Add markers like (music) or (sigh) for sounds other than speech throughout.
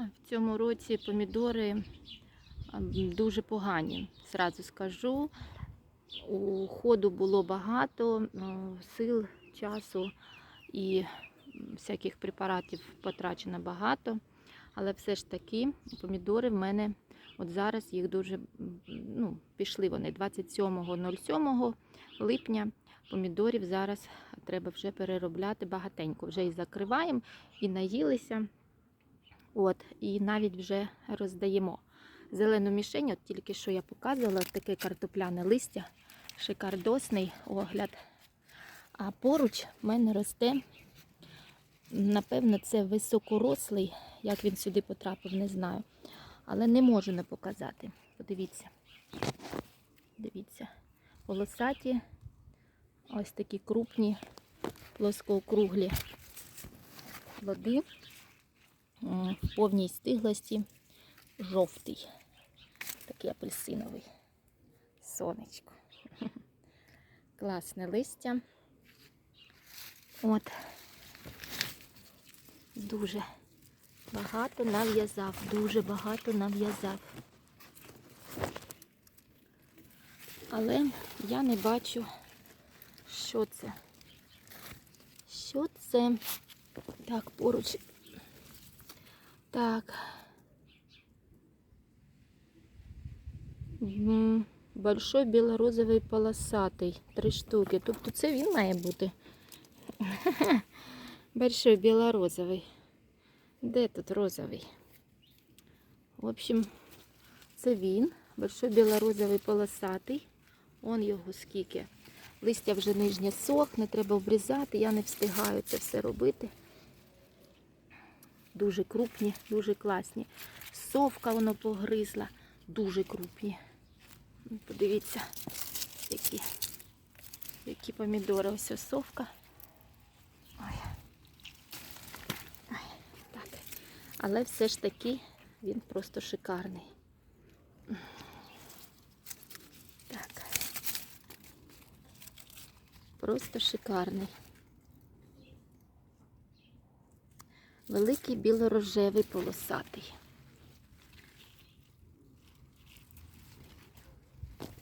В цьому році помідори дуже погані, зразу скажу. У ходу було багато сил, часу і всяких препаратів потрачено багато. Але все ж таки помідори в мене от зараз їх дуже ну, пішли вони 27.07 липня. Помідорів зараз треба вже переробляти багатенько. Вже і закриваємо, і наїлися. От, і навіть вже роздаємо. Зелену мішень, от тільки що я показувала, таке картопляне листя, шикардосний огляд. А поруч в мене росте, напевно, це високорослий, як він сюди потрапив, не знаю. Але не можу не показати. Подивіться. Дивіться. Волосаті, ось такі крупні, плоскоокруглі плоди в повній стиглості жовтий, такий апельсиновий. Сонечко. (laughs) Класне листя. От. Дуже багато нав'язав, дуже багато нав'язав. Але я не бачу, що це. Що це? Так, поруч. Так. Большой білорозовий полосатий. Три штуки. Тобто це він має бути. (laughs) Большой білорозовий. Де тут розовий? В общем, це він. Большой білорозовий полосатий. Он його скільки. Листя вже нижнє сохне, треба обрізати. Я не встигаю це все робити. Дуже крупні, дуже класні. Совка воно погризла, дуже крупні. Ну, Подивіться, які, які помідори. Ось совка. Ой. Ой, так. Але все ж таки він просто шикарний. Так. Просто шикарний. Великий білорожевий полосатий.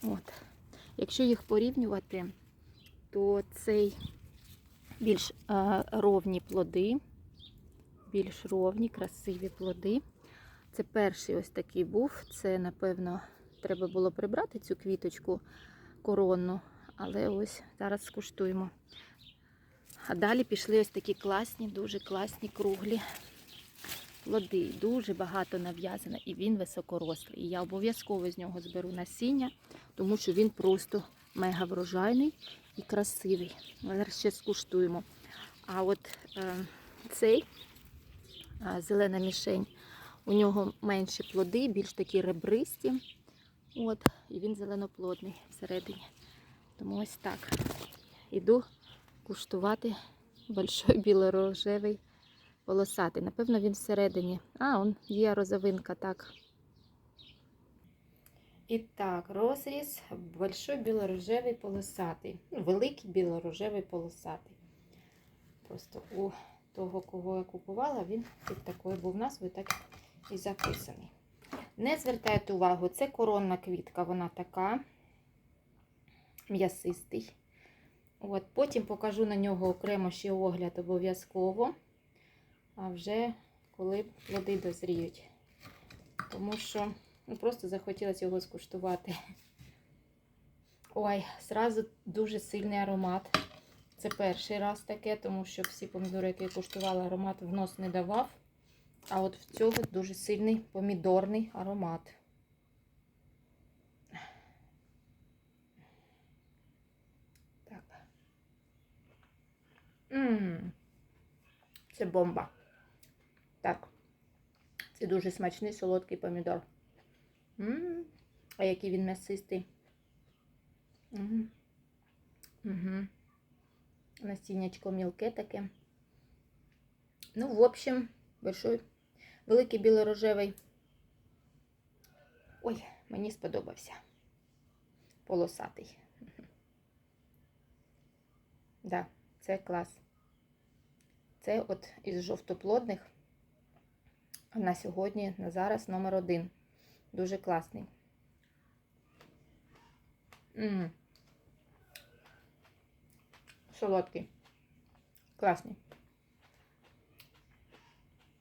От. Якщо їх порівнювати, то цей більш е, ровні плоди, більш ровні, красиві плоди. Це перший ось такий був. Це, напевно, треба було прибрати цю квіточку коронну, але ось зараз скуштуємо. А далі пішли ось такі класні, дуже класні круглі плоди. Дуже багато нав'язано і він високорослий. І я обов'язково з нього зберу насіння, тому що він просто мега врожайний і красивий. Ми Зараз ще скуштуємо. А от е, цей е, зелена мішень, у нього менші плоди, більш такі ребристі. От, і він зеленоплодний всередині. Тому ось так. Іду куштувати (laughs) большой білорожевий полосатий. Напевно, він всередині. А, он є розовинка, так. І так, розріз большой білорожевий полосатий. Ну, великий білорожевий полосатий. Просто у того, кого я купувала, він під такою був назвою, так і записаний. Не звертайте увагу, це коронна квітка, вона така м'ясистий. От, Потім покажу на нього окремо ще огляд обов'язково. А вже коли плоди дозріють. Тому що ну, просто захотілося його скуштувати. Ой, зразу дуже сильний аромат. Це перший раз таке, тому що всі помідори, які я куштувала, аромат в нос не давав. А от в цього дуже сильний помідорний аромат. Так. Ммм. Це бомба. Так. Це дуже смачний солодкий помідор. М, А який він м'ясистий. Угу. Угу. Насіннячко мілке таке. Ну, в общем, большой, великий білорожевий. Ой, мені сподобався. Полосатий. (laughs) Да, це клас. Це от із жовтоплодних на сьогодні, на зараз номер один. Дуже класний. м Солодкий. Класний.